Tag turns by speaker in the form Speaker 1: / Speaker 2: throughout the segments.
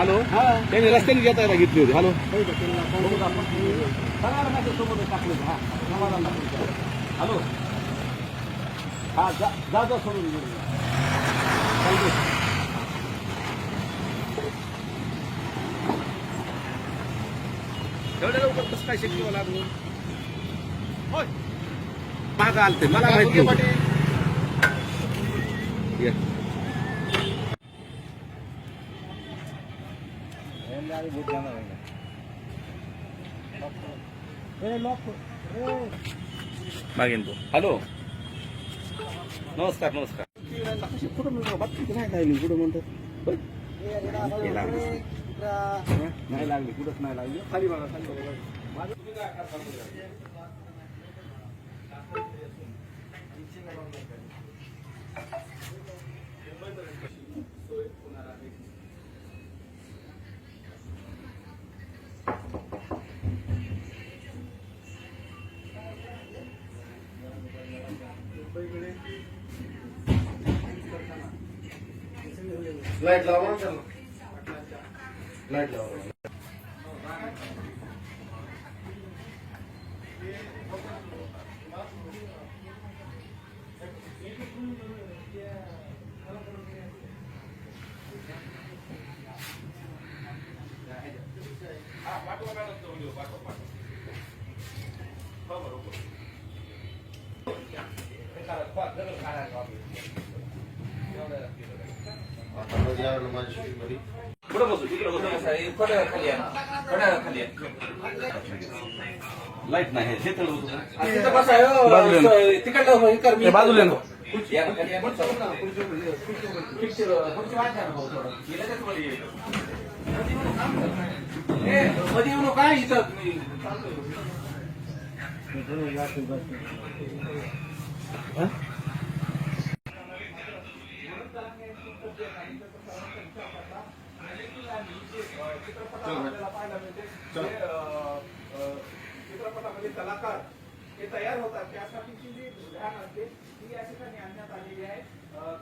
Speaker 1: Hello
Speaker 2: हा.
Speaker 1: त्यांनी रस्त्याने घेता येता घेतली होती. हॅलो
Speaker 2: हॅलो हा जा जा सोडून
Speaker 1: एवढ्या लवकर कसं काय शक्य मला लागलं? होय. मागं आलते मला माहिती होतं. ये. मागेन तो. हॅलो नमस्कार नमस्कार. कुठं म्हणतो? बातमी नाही लागली कुठं म्हणतो? होय? लागली. हं? नाही लागली कुठंच नाही लागली. खाली बघा खाली बघा. माझं तुम्ही काय करता बघा.
Speaker 3: लाइट लावा त्याला लाइट आलं माझी shooting मध्ये.
Speaker 1: कुठं बसू तिकडे बसू हे बाजूला नको.
Speaker 4: चित्रपटामध्ये कलाकार हे तयार होतात त्यासाठीची जी व्हॅन असते ती या ठिकाणी आणण्यात आलेली आहे.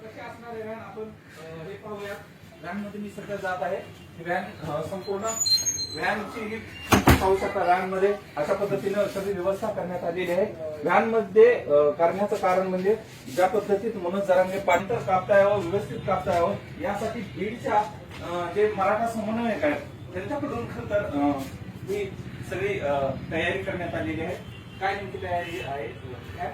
Speaker 4: कशी असणार व्हॅन? आपण हे पाहूयात व्हॅनमध्ये मी सध्या जात आहे. व्हॅन संपूर्ण व्हॅनची ही पाहू शकता व्हॅनमध्ये अशा पद्धतीनं सगळी व्यवस्था करण्यात आलेली आहे. व्हॅनमध्ये अं, करण्याचं कारण म्हणजे ज्या पद्धतीत मनोज जरांगे पाणी तर कापता यावं व्यवस्थित कापता यावं यासाठी बीडच्या जे मराठा समन्वयक आहेत त्यांच्याकडून खर तर ही सगळी तयारी करण्यात आलेली आहे. काय नेमकी तयारी आहे? काय